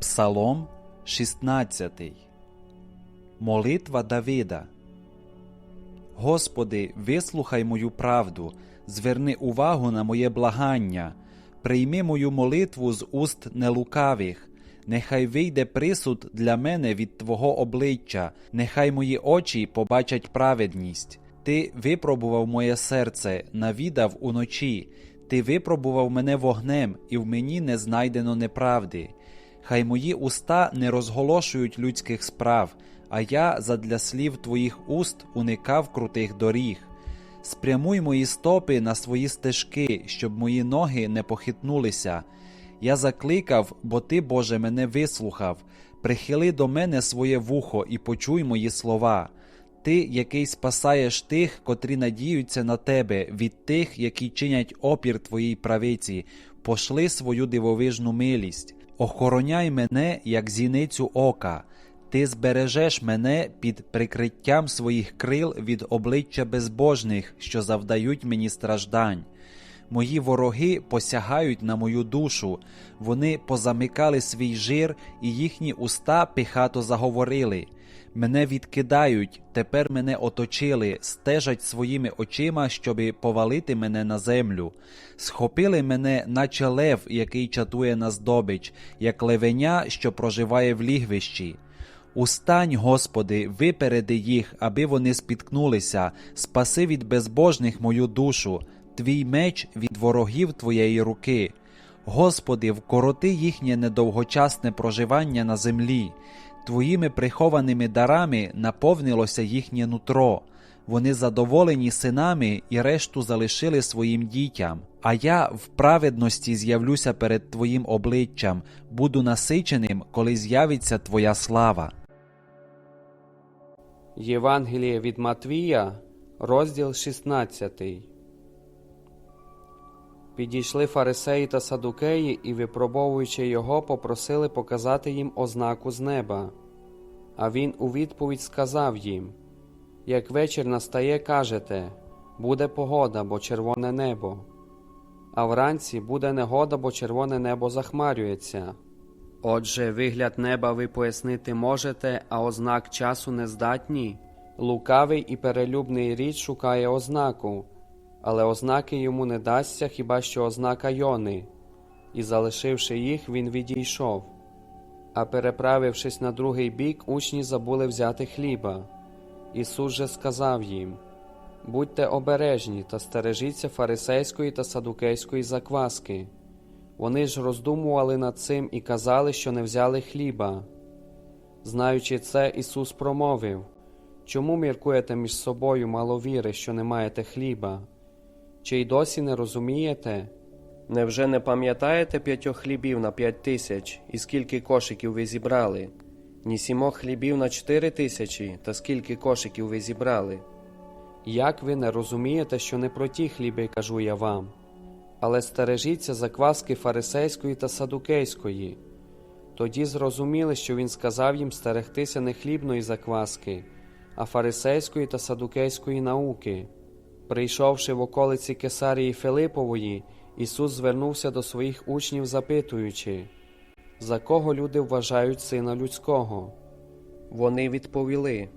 Псалом 16. Молитва Давида. Господи, вислухай мою правду, зверни увагу на моє благання, прийми мою молитву з уст нелукавих, нехай вийде присуд для мене від Твого обличчя, нехай мої очі побачать праведність. Ти випробував моє серце, навідав уночі, ти випробував мене вогнем, і в мені не знайдено неправди. Хай мої уста не розголошують людських справ, а я задля слів твоїх уст уникав крутих доріг. Спрямуй мої стопи на свої стежки, щоб мої ноги не похитнулися. Я закликав, бо ти, Боже, мене вислухав. Прихили до мене своє вухо і почуй мої слова. Ти, який спасаєш тих, котрі надіються на тебе, від тих, які чинять опір твоїй правиці, пошли свою дивовижну милість. Охороняй мене, як зіницю ока, ти збережеш мене під прикриттям своїх крил від обличчя безбожних, що завдають мені страждань. Мої вороги посягають на мою душу, вони позамикали свій жир, і їхні уста пихато заговорили. Мене відкидають, тепер мене оточили, стежать своїми очима, щоби повалити мене на землю. Схопили мене, наче лев, який чатує на здобич, як левеня, що проживає в лігвищі. Устань, Господи, випереди їх, аби вони спіткнулися, спаси від безбожних мою душу, твій меч від ворогів твоєї руки. Господи, вкороти їхнє недовгочасне проживання на землі. Твоїми прихованими дарами наповнилося їхнє нутро. Вони задоволені синами і решту залишили своїм дітям. А я в праведності з'явлюся перед Твоїм обличчям, буду насиченим, коли з'явиться Твоя слава. Євангеліє від Матвія, розділ 16. Підійшли фарисеї та садукеї і, випробовуючи його, попросили показати їм ознаку з неба. А він у відповідь сказав їм: Як вечір настає, кажете, буде погода, бо червоне небо, а вранці буде негода, бо червоне небо захмарюється. Отже, вигляд неба ви пояснити можете, а ознак часу не здатні. Лукавий і перелюбний рід шукає ознаку, але ознаки йому не дасться хіба що ознака Йони, і, залишивши їх, він відійшов. А переправившись на другий бік, учні забули взяти хліба. Ісус же сказав їм: Будьте обережні та стережіться фарисейської та садукейської закваски. Вони ж роздумували над цим і казали, що не взяли хліба. Знаючи це, Ісус промовив Чому міркуєте між собою мало віри, що не маєте хліба? Чи й досі не розумієте? Невже не пам'ятаєте п'ятьох хлібів на п'ять тисяч, і скільки кошиків ви зібрали? Ні сімох хлібів на чотири тисячі, та скільки кошиків ви зібрали? Як ви не розумієте, що не про ті хліби кажу я вам? але стережіться закваски фарисейської та садукейської. Тоді зрозуміли, що він сказав їм стерегтися не хлібної закваски, а фарисейської та садукейської науки. Прийшовши в околиці Кесарії Филипової, Ісус звернувся до своїх учнів, запитуючи, за кого люди вважають сина людського. Вони відповіли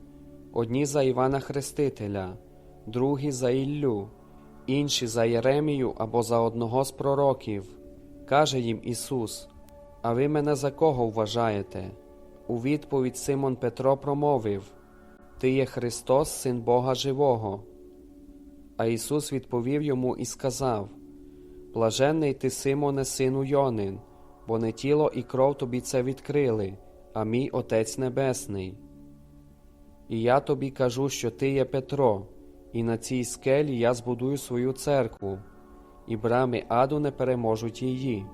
одні за Івана Хрестителя, другі за Іллю інші за Єремію або за одного з пророків. Каже їм Ісус: А ви мене за кого вважаєте? У відповідь Симон Петро промовив: Ти є Христос, Син Бога Живого. А Ісус відповів йому і сказав: Блаженний ти, Симоне, сину Йонин, бо не тіло і кров тобі це відкрили, а мій Отець Небесний. І я тобі кажу, що ти є Петро і на цій скелі я збудую свою церкву, і брами аду не переможуть її.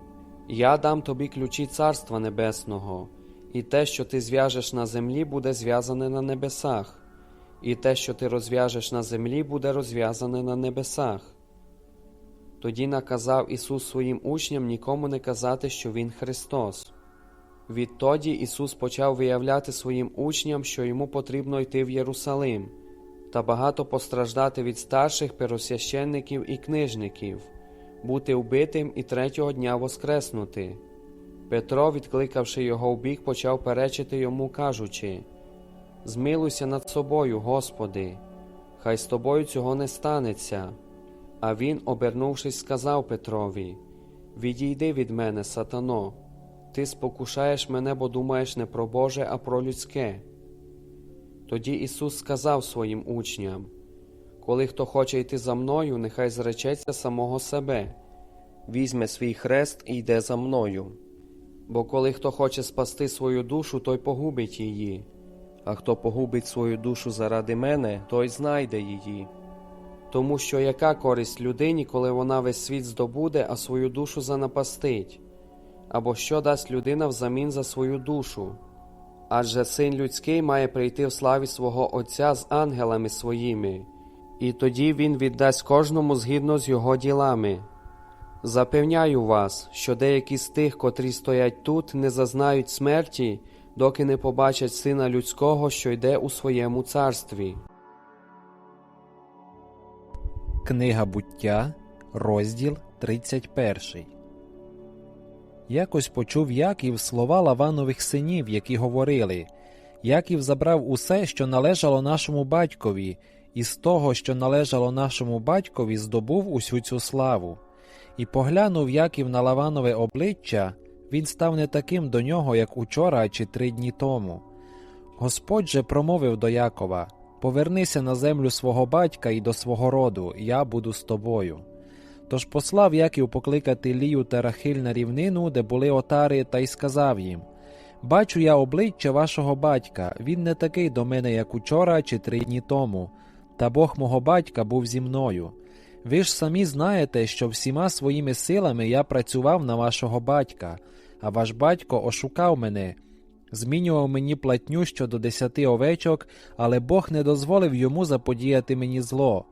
Я дам тобі ключі Царства Небесного, і те, що ти зв'яжеш на землі, буде зв'язане на небесах, і те, що ти розв'яжеш на землі, буде розв'язане на небесах. Тоді наказав Ісус своїм учням нікому не казати, що Він Христос. Відтоді Ісус почав виявляти своїм учням, що йому потрібно йти в Єрусалим та багато постраждати від старших первосвященників і книжників, бути вбитим і третього дня воскреснути. Петро, відкликавши його вбік, почав перечити йому, кажучи: Змилуйся над собою, Господи, хай з тобою цього не станеться. А він, обернувшись, сказав Петрові: Відійди від мене, сатано, ти спокушаєш мене, бо думаєш не про Боже, а про людське. Тоді Ісус сказав своїм учням: Коли хто хоче йти за мною, нехай зречеться самого себе, візьме свій хрест і йде за мною. Бо коли хто хоче спасти свою душу, той погубить її, а хто погубить свою душу заради мене, той знайде її. Тому що яка користь людині, коли вона весь світ здобуде, а свою душу занапастить? Або що дасть людина взамін за свою душу? Адже син людський має прийти в славі свого Отця з ангелами своїми, і тоді він віддасть кожному згідно з його ділами. Запевняю вас, що деякі з тих, котрі стоять тут, не зазнають смерті, доки не побачать сина людського, що йде у своєму царстві. Книга буття, розділ 31. Якось почув Яків слова Лаванових синів, які говорили Яків забрав усе, що належало нашому батькові, і з того, що належало нашому батькові, здобув усю цю славу. І поглянув Яків на Лаванове обличчя, він став не таким до нього, як учора чи три дні тому. Господь же промовив до Якова Повернися на землю свого батька і до свого роду, я буду з тобою. Тож послав Яків покликати Лію та Рахиль на рівнину, де були отари, та й сказав їм Бачу я обличчя вашого батька, він не такий до мене, як учора чи три дні тому, та Бог мого батька був зі мною. Ви ж самі знаєте, що всіма своїми силами я працював на вашого батька, а ваш батько ошукав мене, змінював мені платню щодо десяти овечок, але Бог не дозволив йому заподіяти мені зло.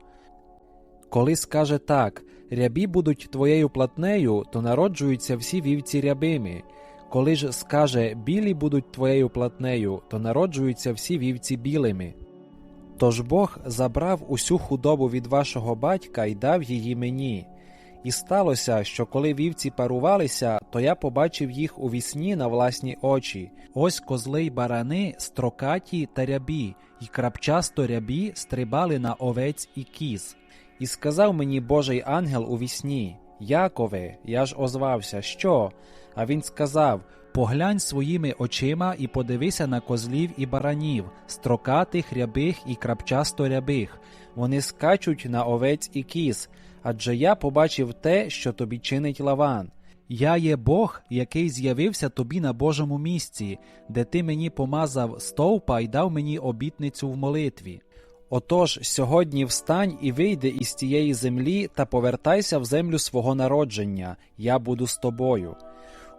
Коли скаже так, рябі будуть твоєю платнею, то народжуються всі вівці рябими. Коли ж скаже білі будуть твоєю платнею, то народжуються всі вівці білими. Тож Бог забрав усю худобу від вашого батька і дав її мені. І сталося, що коли вівці парувалися, то я побачив їх у вісні на власні очі. Ось козли й барани, строкаті та рябі, і крапчасто рябі стрибали на овець і кіз. І сказав мені Божий ангел у вісні: Якове, я ж озвався, що? А він сказав: Поглянь своїми очима і подивися на козлів і баранів, строкатих, рябих і крапчасто рябих. Вони скачуть на овець і кіз, адже я побачив те, що тобі чинить лаван. Я є Бог, який з'явився тобі на Божому місці, де ти мені помазав стовпа і дав мені обітницю в молитві. Отож, сьогодні встань і вийди із тієї землі та повертайся в землю свого народження, я буду з тобою.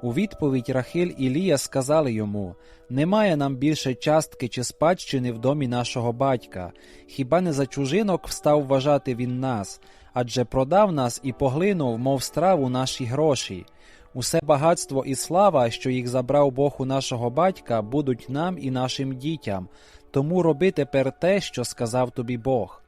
У відповідь Рахиль і Лія сказали йому Немає нам більше частки чи спадщини в домі нашого батька, хіба не за чужинок встав вважати він нас, адже продав нас і поглинув, мов страву наші гроші. Усе багатство і слава, що їх забрав Бог у нашого батька, будуть нам і нашим дітям, тому роби тепер те, що сказав тобі Бог.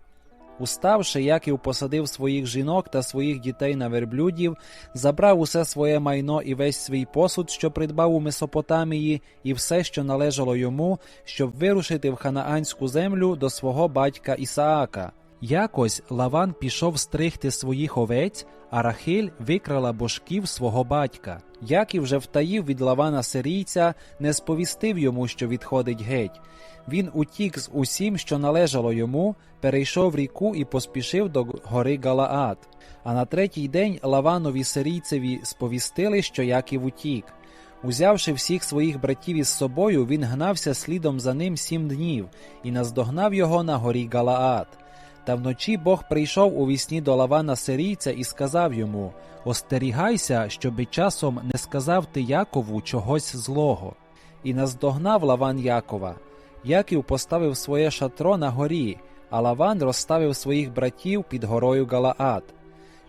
Уставши, Яків посадив своїх жінок та своїх дітей на верблюдів, забрав усе своє майно і весь свій посуд, що придбав у Месопотамії, і все, що належало йому, щоб вирушити в ханаанську землю до свого батька Ісаака. Якось Лаван пішов стригти своїх овець, а Рахиль викрала божків свого батька. Яків вже втаїв від Лавана сирійця, не сповістив йому, що відходить геть. Він утік з усім, що належало йому, перейшов ріку і поспішив до гори Галаат. А на третій день Лаванові сирійцеві сповістили, що Яків утік. Узявши всіх своїх братів із собою, він гнався слідом за ним сім днів і наздогнав його на горі Галаат. Та вночі Бог прийшов у вісні до Лавана сирійця і сказав йому: Остерігайся, щоби часом не сказав ти Якову чогось злого. І наздогнав Лаван Якова. Яків поставив своє шатро на горі, а Лаван розставив своїх братів під горою Галаат.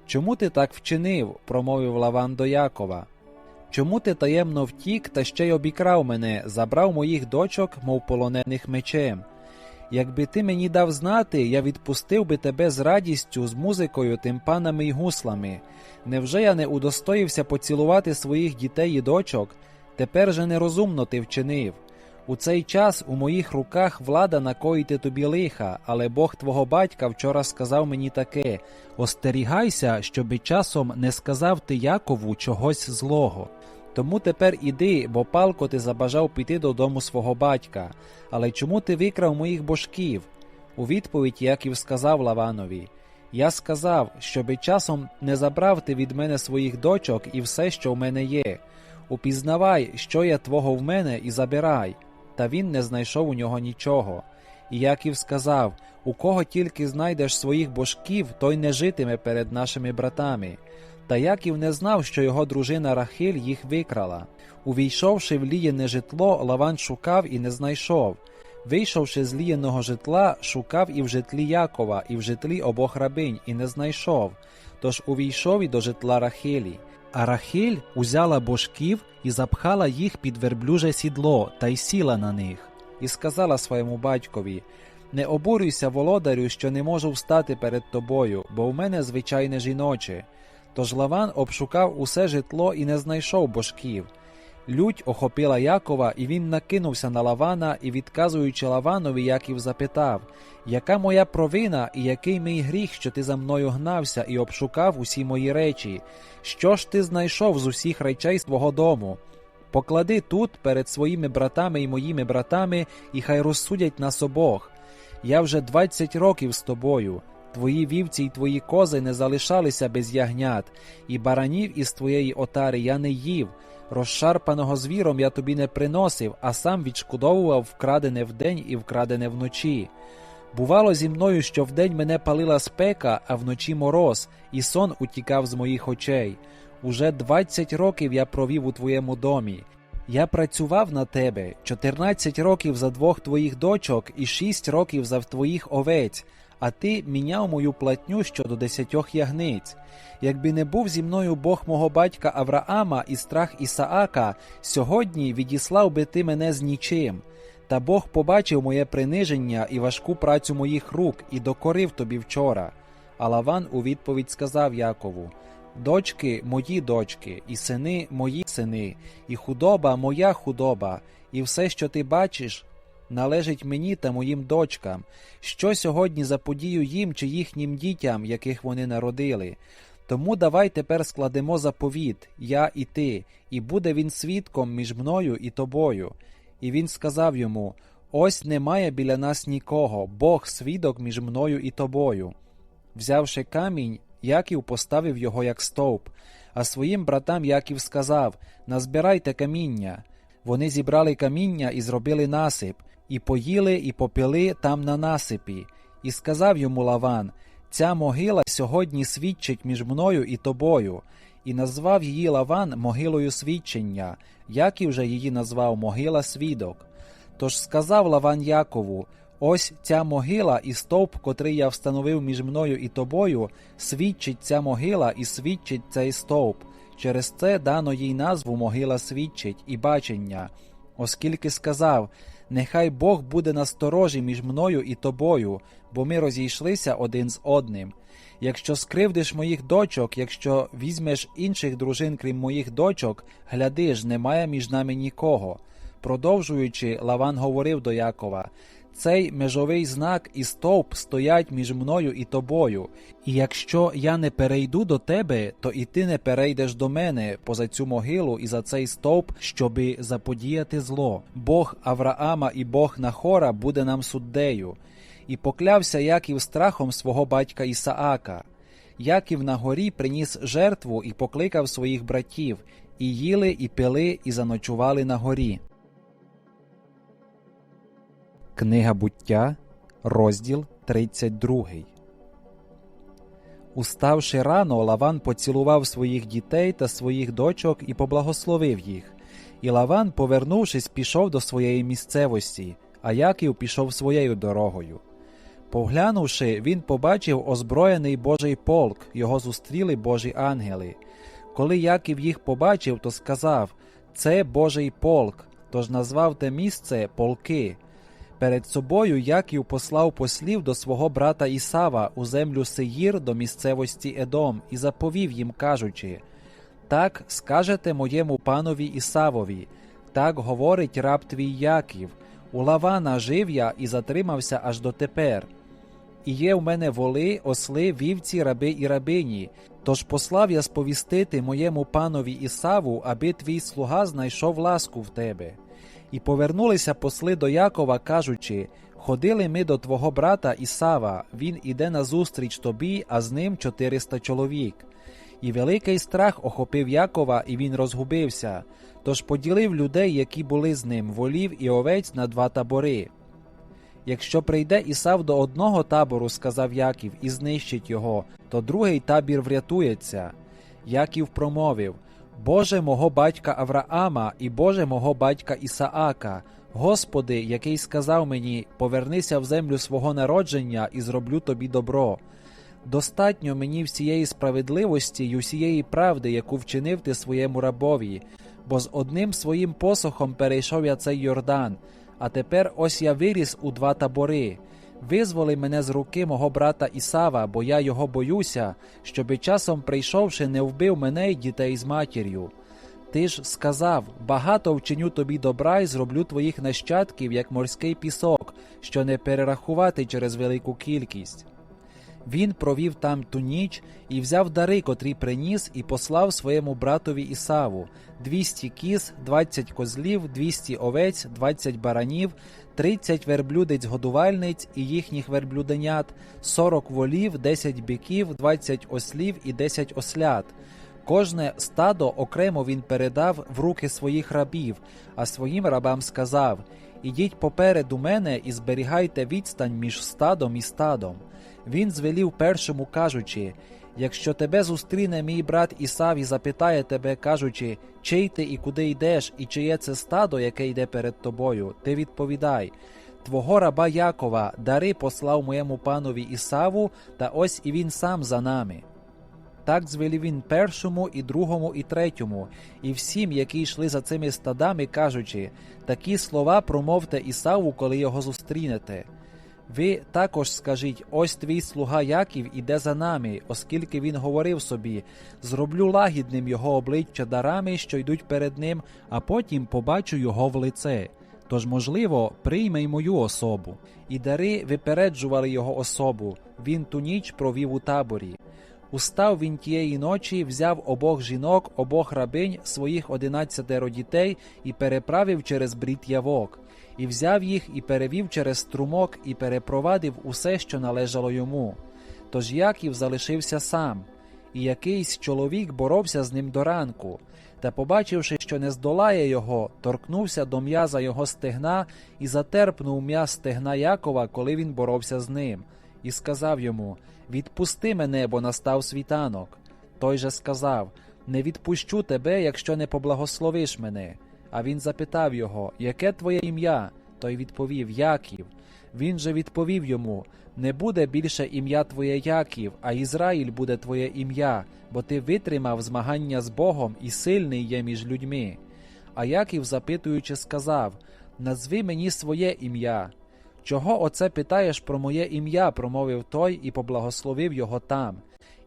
Чому ти так вчинив? промовив Лаван до Якова. Чому ти таємно втік та ще й обікрав мене, забрав моїх дочок, мов полонених мечем? Якби ти мені дав знати, я відпустив би тебе з радістю, з музикою, тимпанами й гуслами. Невже я не удостоївся поцілувати своїх дітей і дочок? Тепер же нерозумно ти вчинив. У цей час у моїх руках влада накоїти тобі лиха, але Бог твого батька вчора сказав мені таке: остерігайся, щоби часом не сказав ти Якову чогось злого. Тому тепер іди, бо палко ти забажав піти додому свого батька. Але чому ти викрав моїх божків? У відповідь Яків сказав Лаванові: Я сказав, щоби часом не забрав ти від мене своїх дочок і все, що в мене є. Упізнавай, що є твого в мене, і забирай. Та він не знайшов у нього нічого. І Яків сказав: У кого тільки знайдеш своїх божків, той не житиме перед нашими братами. Та Яків не знав, що його дружина Рахиль їх викрала. Увійшовши в лієне житло, Лаван шукав і не знайшов. Вийшовши з лієного житла, шукав і в житлі Якова, і в житлі обох рабинь, і не знайшов. Тож увійшов і до житла Рахилі. А Рахиль узяла божків і запхала їх під верблюже сідло та й сіла на них, і сказала своєму батькові: Не обурюйся, володарю, що не можу встати перед тобою, бо в мене звичайне жіноче. Тож Лаван обшукав усе житло і не знайшов божків. Лють охопила Якова, і він накинувся на Лавана, і, відказуючи Лаванові, Яків запитав: Яка моя провина і який мій гріх, що ти за мною гнався і обшукав усі мої речі? Що ж ти знайшов з усіх речей з твого дому? Поклади тут перед своїми братами і моїми братами, і хай розсудять нас обох. Я вже двадцять років з тобою. Твої вівці й твої кози не залишалися без ягнят, і баранів із твоєї отари я не їв. Розшарпаного звіром я тобі не приносив, а сам відшкодовував вкрадене вдень і вкрадене вночі. Бувало зі мною, що вдень мене палила спека, а вночі мороз, і сон утікав з моїх очей. Уже двадцять років я провів у твоєму домі. Я працював на тебе чотирнадцять років за двох твоїх дочок і шість років за твоїх овець, а ти міняв мою платню щодо десятьох ягниць. Якби не був зі мною Бог мого батька Авраама і страх Ісаака, сьогодні відіслав би ти мене з нічим. Та Бог побачив моє приниження і важку працю моїх рук і докорив тобі вчора. А Лаван у відповідь сказав Якову: Дочки мої дочки, і сини мої сини, і худоба моя худоба, і все, що ти бачиш, належить мені та моїм дочкам, що сьогодні заподію їм чи їхнім дітям, яких вони народили. Тому давай тепер складемо заповіт, я і ти, і буде він свідком між мною і тобою. І він сказав йому: Ось немає біля нас нікого, Бог свідок між мною і тобою. Взявши камінь, Яків поставив його як стовп, а своїм братам Яків сказав: Назбирайте каміння. Вони зібрали каміння і зробили насип, і поїли, і попили там на насипі. І сказав йому Лаван: Ця могила сьогодні свідчить між мною і тобою. І назвав її Лаван могилою свідчення, Яків же її назвав могила свідок. Тож сказав Лаван Якову: Ось ця могила і стовп, котрий я встановив між мною і тобою, свідчить ця могила і свідчить цей стовп. Через це дано їй назву могила свідчить і бачення, оскільки сказав: Нехай Бог буде насторожі між мною і тобою, бо ми розійшлися один з одним. Якщо скривдиш моїх дочок, якщо візьмеш інших дружин, крім моїх дочок, гляди ж, немає між нами нікого. Продовжуючи, Лаван говорив до Якова: цей межовий знак і стовп стоять між мною і тобою, і якщо я не перейду до тебе, то і ти не перейдеш до мене поза цю могилу і за цей стовп, щоби заподіяти зло. Бог Авраама і Бог Нахора буде нам суддею. І поклявся Яків страхом свого батька Ісаака. Яків на горі приніс жертву і покликав своїх братів, і їли, і пили, і заночували на горі. Книга буття, розділ 32. Уставши рано, Лаван поцілував своїх дітей та своїх дочок і поблагословив їх. І Лаван, повернувшись, пішов до своєї місцевості, а Яків пішов своєю дорогою. Поглянувши, він побачив озброєний Божий полк, його зустріли Божі ангели. Коли Яків їх побачив, то сказав: Це Божий полк, тож назвав те місце полки. Перед собою Яків послав послів до свого брата Ісава у землю Сеїр до місцевості Едом і заповів їм, кажучи: Так скажете моєму панові Ісавові, Так говорить раб твій Яків. У Лавана жив я і затримався аж дотепер. І є в мене воли, осли, вівці, раби і рабині. Тож послав я сповістити моєму панові Ісаву, аби твій слуга знайшов ласку в тебе. І повернулися посли до Якова, кажучи: Ходили ми до твого брата Ісава, він іде назустріч тобі, а з ним чотириста чоловік. І великий страх охопив Якова, і він розгубився. Тож поділив людей, які були з ним, волів і овець на два табори. Якщо прийде Ісав до одного табору, сказав Яків, і знищить його, то другий табір врятується. Яків промовив: Боже мого батька Авраама і Боже мого батька Ісаака, Господи, який сказав мені: Повернися в землю свого народження і зроблю тобі добро. Достатньо мені всієї справедливості й усієї правди, яку вчинив ти своєму рабові, бо з одним своїм посохом перейшов я цей Йордан, а тепер ось я виріс у два табори. Визволи мене з руки мого брата Ісава, бо я його боюся, щоби часом прийшовши, не вбив мене й дітей з матір'ю. Ти ж сказав: багато вчиню тобі добра і зроблю твоїх нащадків, як морський пісок, що не перерахувати через велику кількість. Він провів там ту ніч і взяв дари, котрі приніс, і послав своєму братові Ісаву двісті кіз, двадцять козлів, двісті овець, двадцять баранів, тридцять верблюдець годувальниць і їхніх верблюденят, сорок волів, десять биків, двадцять ослів і десять ослят. Кожне стадо окремо він передав в руки своїх рабів, а своїм рабам сказав: Ідіть попереду мене і зберігайте відстань між стадом і стадом. Він звелів першому, кажучи: Якщо тебе зустріне мій брат Ісав і запитає тебе, кажучи, чий ти і куди йдеш, і чиє це стадо, яке йде перед тобою, ти відповідай. Твого раба Якова дари послав моєму панові Ісаву, та ось і він сам за нами. Так звелів він першому, і другому, і третьому, і всім, які йшли за цими стадами, кажучи, такі слова промовте Ісаву, коли його зустрінете. Ви також скажіть: ось твій слуга Яків іде за нами, оскільки він говорив собі: зроблю лагідним його обличчя дарами, що йдуть перед ним, а потім побачу його в лице. Тож, можливо, прийме й мою особу. І дари випереджували його особу. Він ту ніч провів у таборі. Устав він тієї ночі, взяв обох жінок, обох рабинь, своїх одинадцятеро дітей і переправив через брід явок, і взяв їх і перевів через струмок, і перепровадив усе, що належало йому. Тож Яків залишився сам, і якийсь чоловік боровся з ним до ранку. Та, побачивши, що не здолає його, торкнувся до м'яза його стегна і затерпнув м'яз стегна Якова, коли він боровся з ним, і сказав йому: Відпусти мене, бо настав світанок. Той же сказав: Не відпущу тебе, якщо не поблагословиш мене. А він запитав його, Яке твоє ім'я? Той відповів Яків. Він же відповів йому: Не буде більше ім'я твоє Яків, а Ізраїль буде твоє ім'я, бо ти витримав змагання з Богом і сильний є між людьми. А Яків, запитуючи, сказав: Назви мені своє ім'я. Чого оце питаєш про моє ім'я? промовив той і поблагословив його там.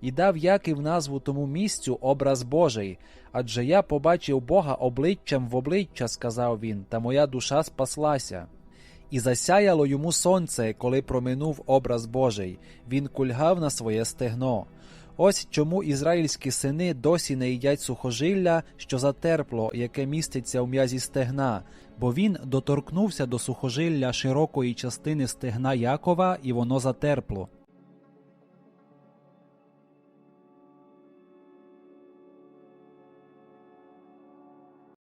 І дав Яків назву тому місцю образ Божий, адже я побачив Бога обличчям в обличчя, сказав він, та моя душа спаслася. І засяяло йому сонце, коли проминув образ Божий, він кульгав на своє стегно. Ось чому ізраїльські сини досі не їдять сухожилля, що затерпло, яке міститься в м'язі стегна, бо він доторкнувся до сухожилля широкої частини стегна Якова, і воно затерпло.